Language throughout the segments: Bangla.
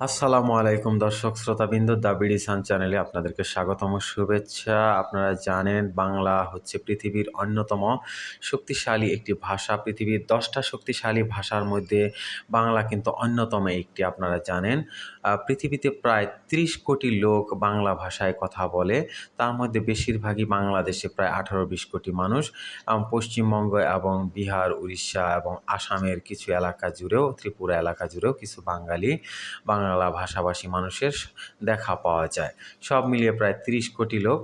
আসসালামু আলাইকুম দর্শক শ্রোতাবিন্দু দ্য বিডি সান চ্যানেলে আপনাদেরকে স্বাগতম, শুভেচ্ছা। আপনারা জানেন বাংলা হচ্ছে পৃথিবীর অন্যতম শক্তিশালী একটি ভাষা। পৃথিবীর দশটা শক্তিশালী ভাষার মধ্যে বাংলা কিন্তু অন্যতম একটি, আপনারা জানেন। পৃথিবীতে প্রায় ত্রিশ কোটি লোক বাংলা ভাষায় কথা বলে। তার মধ্যে বেশিরভাগই বাংলাদেশে প্রায় আঠারো বিশ কোটি মানুষ। পশ্চিমবঙ্গ এবং বিহার, উড়িষ্যা এবং আসামের কিছু এলাকা জুড়েও, ত্রিপুরা এলাকা জুড়েও কিছু বাঙালি বাংলা ভাষাভাষী মানুষের দেখা পাওয়া যায়। সব মিলিয়ে প্রায় তিরিশ কোটি লোক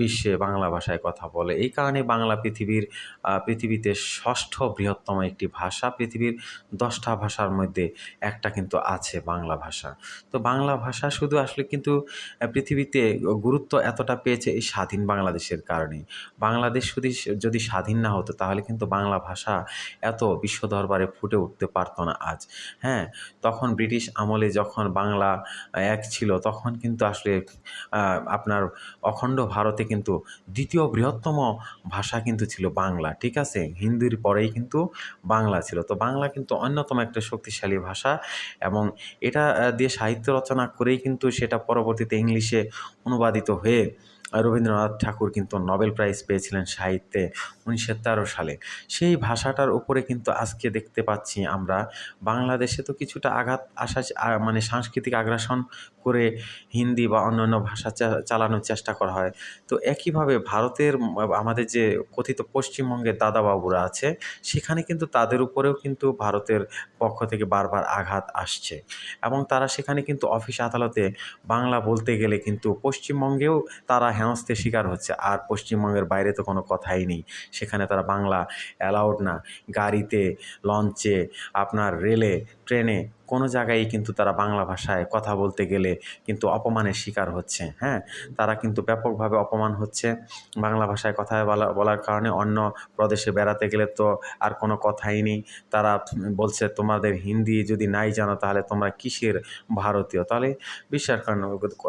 বিশ্বে বাংলা ভাষায় কথা বলে। এই কারণে বাংলা পৃথিবীর পৃথিবীতে ষষ্ঠ বৃহত্তম একটি ভাষা। পৃথিবীর দশটা ভাষার মধ্যে একটা কিন্তু আছে বাংলা ভাষা। তো বাংলা ভাষা শুধু আসলে কিন্তু পৃথিবীতে গুরুত্ব এতটা পেয়েছে এই স্বাধীন বাংলাদেশের কারণেই। বাংলাদেশ শুধু যদি স্বাধীন না হতো, তাহলে কিন্তু বাংলা ভাষা এত বিশ্ব দরবারে ফুটে উঠতে পারতো না আজ। হ্যাঁ তখন ব্রিটিশ আমলে যখন বাংলা এক ছিল, তখন কিন্তু আসলে আপনার অখণ্ড ভারতে কিন্তু দ্বিতীয় বৃহত্তম ভাষা কিন্তু ছিল বাংলা, ঠিক আছে? হিন্দির পরেই কিন্তু বাংলা ছিল। তো বাংলা কিন্তু অন্যতম একটা শক্তিশালী ভাষা এবং এটা দিয়ে সাহিত্য রচনা করেই কিন্তু সেটা পরবর্তীতে ইংলিশে অনুবাদিত হয়ে রবীন্দ্রনাথ ঠাকুর কিন্তু নোবেল প্রাইজ পেয়েছিলেন সাহিত্যে উনিশশো তেরো সালে। সেই ভাষাটার উপরে কিন্তু আজকে দেখতে পাচ্ছি আমরা, বাংলাদেশে তো কিছুটা আঘাত আসা মানে সাংস্কৃতিক আগ্রাসন করে হিন্দি বা অন্যান্য ভাষা চালানোর চেষ্টা করা হয়। তো একইভাবে ভারতের আমাদের যে কথিত পশ্চিমবঙ্গের দাদাবাবুরা আছে, সেখানে কিন্তু তাদের উপরেও কিন্তু ভারতের পক্ষ থেকে বারবার আঘাত আসছে। এবং তারা সেখানে কিন্তু অফিস আদালতে বাংলা বলতে গেলে কিন্তু পশ্চিমবঙ্গেও তারা হেনস্থের শিকার হচ্ছে। আর পশ্চিমবঙ্গের বাইরে তো কোনো কথাই নেই। সেখানে তারা বাংলা অ্যালাউড না। গাড়িতে লঞ্চে আপনার রেলে, ট্রেনে কোনো জায়গায় কিন্তু তারা বাংলা ভাষায় কথা বলতে গেলে কিন্তু অপমানের শিকার হচ্ছে হ্যাঁ? তারা কিন্তু ব্যাপকভাবে অপমান হচ্ছে বাংলা ভাষায় কথা বলা, বলার কারণে অন্য প্রদেশে বেড়াতে গেলে তো আর কোনো কথাই নেই। তারা বলছে, তোমাদের হিন্দি যদি নাই জানো তাহলে তোমরা কিসের ভারতীয়? তাহলে বিশ্বাস করেন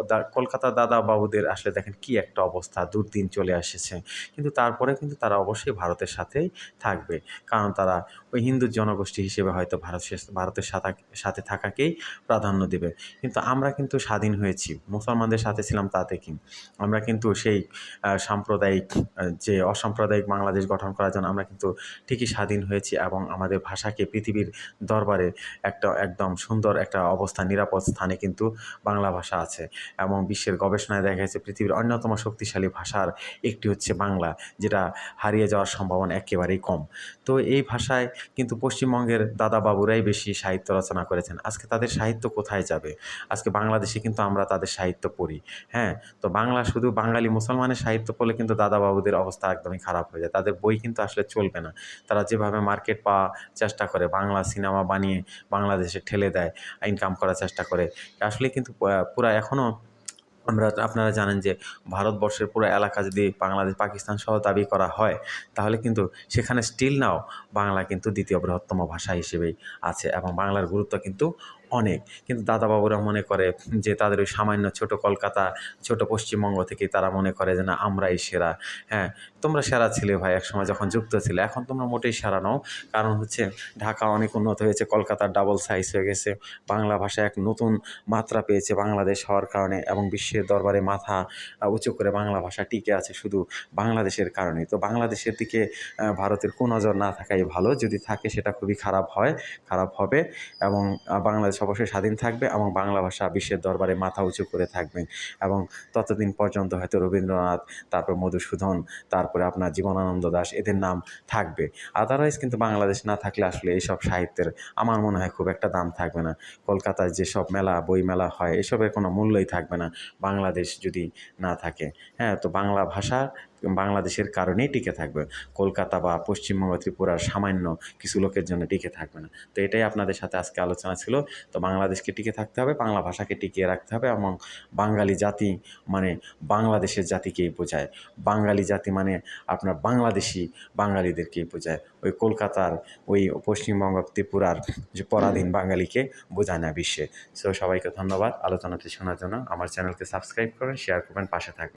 দা- কলকাতার দাদা বাবুদের আসলে দেখেন কি একটা অবস্থা, দুর্দিন চলে এসেছে। কিন্তু তারপরে কিন্তু তারা অবশ্যই ভারতের সাথেই থাকবে। কারণ তারা ওই হিন্দু জনগোষ্ঠী হিসেবে হয়তো ভারত, ভারতের সাথে সাথে থাকাকেই প্রাধান্য দেবে। কিন্তু আমরা কিন্তু স্বাধীন হয়েছি, মুসলমানদের সাথে ছিলাম তাতে কি? আমরা কিন্তু সেই সাম্প্রদায়িক যে অসাম্প্রদায়িক বাংলাদেশ গঠন করার জন্য আমরা কিন্তু ঠিকই স্বাধীন হয়েছি এবং আমাদের ভাষাকে পৃথিবীর দরবারে একটা একদম সুন্দর একটা অবস্থা, নিরাপদ স্থানে কিন্তু বাংলা ভাষা আছে এবং বিশ্বের গবেষণায় দেখা গেছে পৃথিবীর অন্যতম শক্তিশালী ভাষার একটি হচ্ছে বাংলা, যেটা হারিয়ে যাওয়ার সম্ভাবনা একেবারেই কম। তো এই ভাষায় কিন্তু পশ্চিমবঙ্গের দাদা বাবুরাই বেশি সাহিত্য রচনা করেছেন। আজকে তাদের সাহিত্য কোথায় যাবে? আজকে বাংলাদেশে কিন্তু আমরা তাদের সাহিত্য পড়ি হ্যাঁ? তো বাংলা শুধু বাঙালি মুসলমানের সাহিত্য পড়লে কিন্তু দাদাবাবুদের অবস্থা একদমই খারাপ হয়ে যায়। তাদের বই কিন্তু আসলে চলবে না। তারা যেভাবে মার্কেট পাওয়া চেষ্টা করে, বাংলা সিনেমা বানিয়ে বাংলাদেশে ঠেলে দেয় ইনকাম করার চেষ্টা করে, আসলে কিন্তু পুরা এখনও আমরা আপনারা জানেন যে ভারতবর্ষের পুরো এলাকা যদি বাংলাদেশ, পাকিস্তান সহ দাবি করা হয়, তাহলে কিন্তু সেখানে স্টিল নাও বাংলা কিন্তু দ্বিতীয় বৃহত্তম ভাষা হিসেবেই আছে এবং বাংলার গুরুত্ব কিন্তু অনেক। কিন্তু দাদাবাবুরা মনে করে যে তাদের ওই সামান্য ছোট কলকাতা, ছোট পশ্চিমবঙ্গ থেকে তারা মনে করে যে না, আমরাই সেরা। হ্যাঁ তোমরা সেরা ছিলে ভাই একসময় যখন যুক্ত ছিলে, এখন তোমরা মোটেই সেরা নও। কারণ হচ্ছে ঢাকা অনেক উন্নত হয়েছে, কলকাতার ডাবল সাইজ হয়ে গেছে, বাংলা ভাষা এক নতুন মাত্রা পেয়েছে বাংলাদেশ হওয়ার কারণে এবং বিশ্বের দরবারে মাথা উঁচু করে বাংলা ভাষা টিকে আছে শুধু বাংলাদেশের কারণে তো বাংলাদেশের দিকে ভারতের কোন নজর না থাকাই ভালো। যদি থাকে সেটা খুবই খারাপ হয়, খারাপ হবে এবং বাংলাদেশ অবশ্যই স্বাধীন থাকবে এবং বাংলা ভাষা বিশ্বের দরবারে মাথা উঁচু করে থাকবে এবং ততদিন পর্যন্ত হয়তো রবীন্দ্রনাথ, তারপর মধুসূদন, তারপরে আপনার জীবনানন্দ দাশ এদের নাম থাকবে। আদারওয়াইজ কিন্তু বাংলাদেশ না থাকলে আসলে এইসব সাহিত্যের আমার মনে হয় খুব একটা দাম থাকবে না। কলকাতায় যেসব মেলা বই মেলা হয়, এসবের কোনো মূল্যই থাকবে না। বাংলাদেশ যদি না থাকে। হ্যাঁ তো বাংলা ভাষা বাংলাদেশের কারণেই টিকে থাকবে। কলকাতা বা পশ্চিমবঙ্গ, ত্রিপুরার সামান্য কিছু লোকের জন্য টিকে থাকবে না। তো এটাই আপনাদের সাথে আজকে আলোচনা ছিল। তো বাংলাদেশকে টিকে থাকতে হবে, বাংলা ভাষাকে টিকিয়ে রাখতে হবে এবং বাঙালি জাতি মানে বাংলাদেশের জাতিকেই বোঝায়। বাঙালি জাতি মানে আপনার বাংলাদেশি বাঙালিদেরকেই বোঝায়। ওই কলকাতার, ওই পশ্চিমবঙ্গ, ত্রিপুরার যে পরাধীন বাঙালিকে বোঝায় না বিশ্বে। সো সবাইকে ধন্যবাদ। আলোচনাটি শোনার জন্য আমার চ্যানেলকে সাবস্ক্রাইব করবেন শেয়ার করবেন, পাশে থাকবেন।